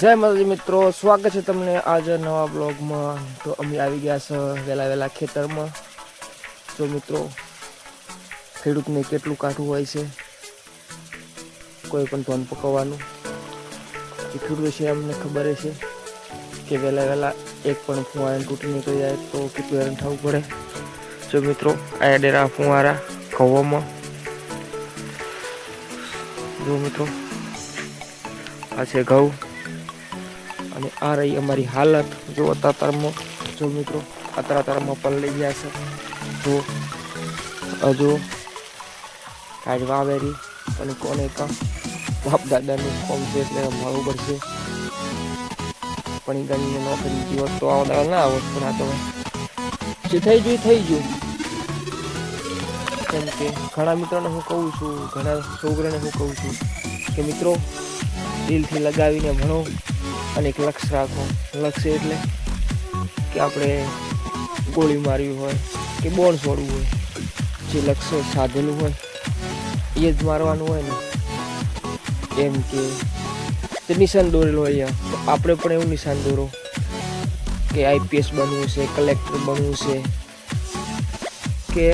જય માતાજી મિત્રો, સ્વાગત છે તમને આજે નવા બ્લોગમાં તો અમે આવી ગયા છે વહેલા વહેલા ખેતરમાં. તો મિત્રો, ખેડૂતને કેટલું કાઠું હોય છે, કોઈ પણ ધોન પકવવાનું. એ ખેડૂત છે, અમને ખબર છે કે વહેલા વહેલા એક પણ ફુવારા તૂટી નીકળી જાય તો કેટલું હેરાન થવું પડે. જો મિત્રો, આ ડેરા ફુવારા ઘઉંમાં. જો મિત્રો, આ છે ઘઉં. અને આ રહી અમારી હાલત. જો અત્યારમાં જો મિત્રો અતાતારમાં પલળી ગયા છે. જો હજુ કાઢ વાવેરી અને કોને કા? બાપ દાદાનું કોમ છે એટલે મળવું પડશે. પણ ગણીને નોકરી જીવો તો આવો દાડા ના આવો પણ આ તો જે થઈ ગયું થઈ ગયું. કેમ કે ઘણા મિત્રોને હું કહું છું, ઘણા છોકરાને હું કહું છું કે મિત્રો, દિલથી લગાવીને ભણો. અને એક લક્ષ્ય રાખો. લક્ષ્ય એટલે કે આપણે ગોળી મારવી હોય કે બોણ છોડવું હોય. જે લક્ષ્ય સાધેલું હોય, એ જ મારવાનું હોય ને. એમ કે તે નિશાન દોરેલું હોય આપણે પણ એવું નિશાન દોરો કે આઈપીએસ બનવું છે, કલેક્ટર બનવું છે, કે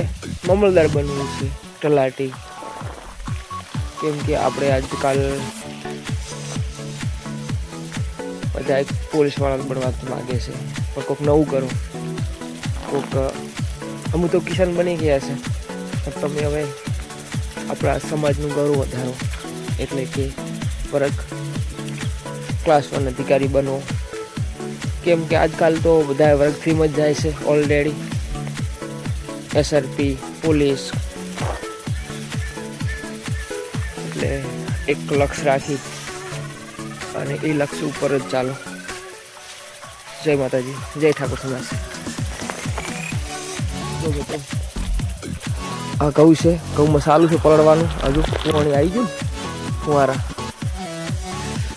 મામલદાર બનવું છે, તલાટી. કેમ કે આપણે આજકાલ બધા એક પોલીસવાળા બનવા માગે છે. પણ કોઈક નવું કરો. કોઈક અમુક તો કિસાન બની ગયા છે. પણ તમે હવે આપણા સમાજનું ગૌરવ વધારો. એટલે કે વર્ગ ક્લાસ વન અધિકારી બનો. કેમ કે આજકાલ તો બધા વર્ગ થ્રીમાં જ જાય છે ઓલરેડી એસઆરપી પોલીસ. એટલે એક લક્ષ રાખી અને એ લક્ષ્ય ઉપર જ ચાલો. જય માતાજી, જય ઠાકોર સમાજ. આ ઘઉં છે, ઘઉંમાં સારું છે પલળવાનું. હજુ પુરાણી આવી ગયું ફુવારા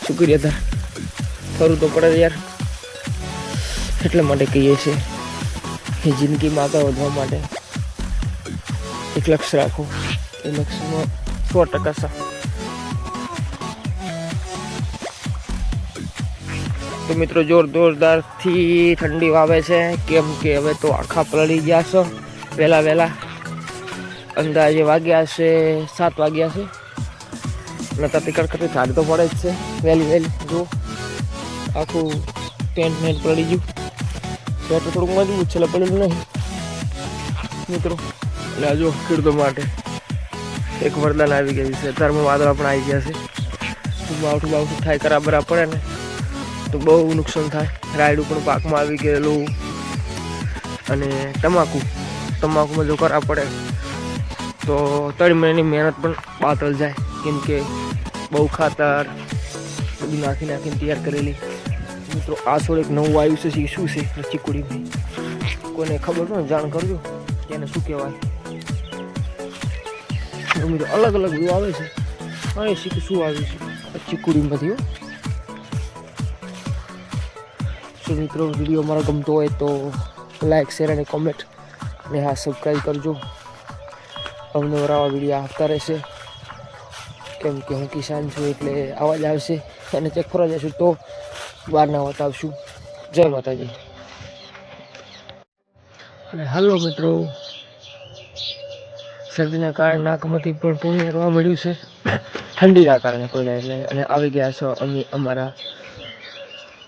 શુક્રિયા તાર ખરું તો પડે યાર. એટલા માટે કહીએ છીએ કે જિંદગીમાં આગળ વધવા માટે એક લક્ષ્ય રાખો. એ લક્ષ્યમાં સો ટકા તો મિત્રો જોર જોરદારથી ઠંડી વાવે છે. કેમ કે હવે તો આખા પલળી ગયા છો. વહેલા વહેલા અંદાજે વાગ્યા છે સાત વાગ્યા છે. નતા કડકડ ઝાડ તો પડે જ છે. વહેલી વહેલી જો આખું ટેન્ટ મેન્ટ પલળી ગયું. સ્વેટર થોડુંક મજબૂત છે, એટલે પડેલું નહીં. મિત્રો એટલે જો ખેડૂતો માટે એક વરદાન આવી ગયું છે. અત્યારમાં વાદળા પણ આવી ગયા છે. બાવઠું બાવઠું થાય કરા બરા પડે ને તો બહુ નુકસાન થાય. રાયડું પણ પાકમાં આવી ગયેલું. અને તમાકુ. તમાકુમાં જો કરા પડે, તો ત્રણ મહિનાની મહેનત પણ બાતલ જાય. કેમ કે બહુ ખાતર બધું નાખી નાખીને તૈયાર કરેલી. મિત્રો, આ છોડ એક નવું આવ્યું છે શું છે? ચીકુડી કોને ખબર ને જાણ કરજો. કે એને શું કહેવાય? મિત્રો, અલગ અલગ વ્યૂ આવે છે. શું આવ્યું છે? ચીકુડીમાંથી સો મિત્રો વીડિયો મારો ગમતો હોય તો લાઈક શેર અને કોમેન્ટ અને હા સબસ્ક્રાઈબ કરજો. અમને આવા વીડિયો આવતા રહેશે. કેમ કે હું કિસાન છું એટલે અવાજ આવશે. અને ચેક ફરવા જશું તો બહારના આવશું જય માતાજી. અને હાલો મિત્રો. શરદીના કારણે નાકમાંથી પણ પુણ્ય કરવા મળ્યું છે. ઠંડીના કારણે પુણ્ય એટલે. અને આવી ગયા છો અમે અમારા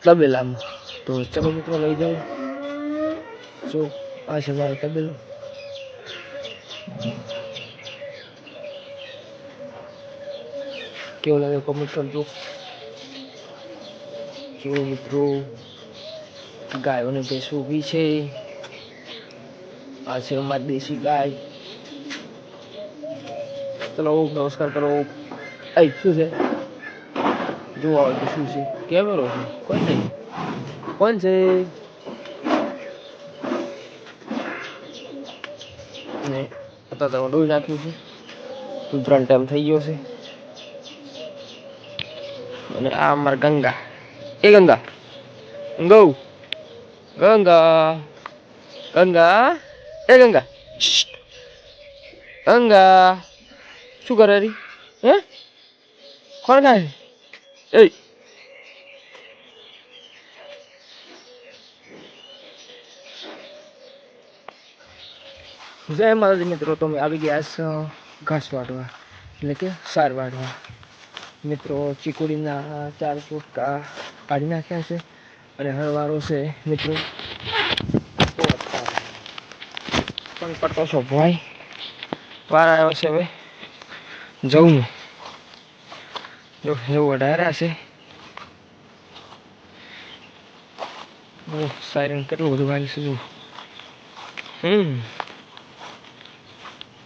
તબેલામાં. તો ચલો મિત્રો, લઈ જાઓ. જો, આ છે મારો તબેલો કેવું લાગે કોમેન્ટ કરજો. જો મિત્રો? ગાયોને ભેંસ ઊભી છે. આ છે અમારી દેશી ગાય. ચલો, નમસ્કાર કરો. એ શું છે? જોવા આવે શું છે? કેમેરો છે? કોઈ છે કોણ છે ને અત્યારે તમે ડોઈ નાખ્યું છે. ત્રણ ટાઈમ થઈ ગયો છે. અને આ અમારા ગંગા. એ ગંગા. ગૌ. ગંગા. ગંગા. એ ગંગા. ગંગા. શું કરે રી? હે? કોણ ખાય? એ જય માતાજી મિત્રો તમે આવી ગયા છો ઘાસ વાટવા એટલે કે સાર વાટવા મિત્રો, ચીકુડીના ચાર ફૂટકા કાઢી નાખ્યા છે અને હળવારો છે, મિત્રો. પણ પડતો છો ભાઈ. વાર આવ્યો છે હવે. જવું જો, એવું વધારે છે. સાયરન કેટલું બધું વાગ્યું છે જો હમ.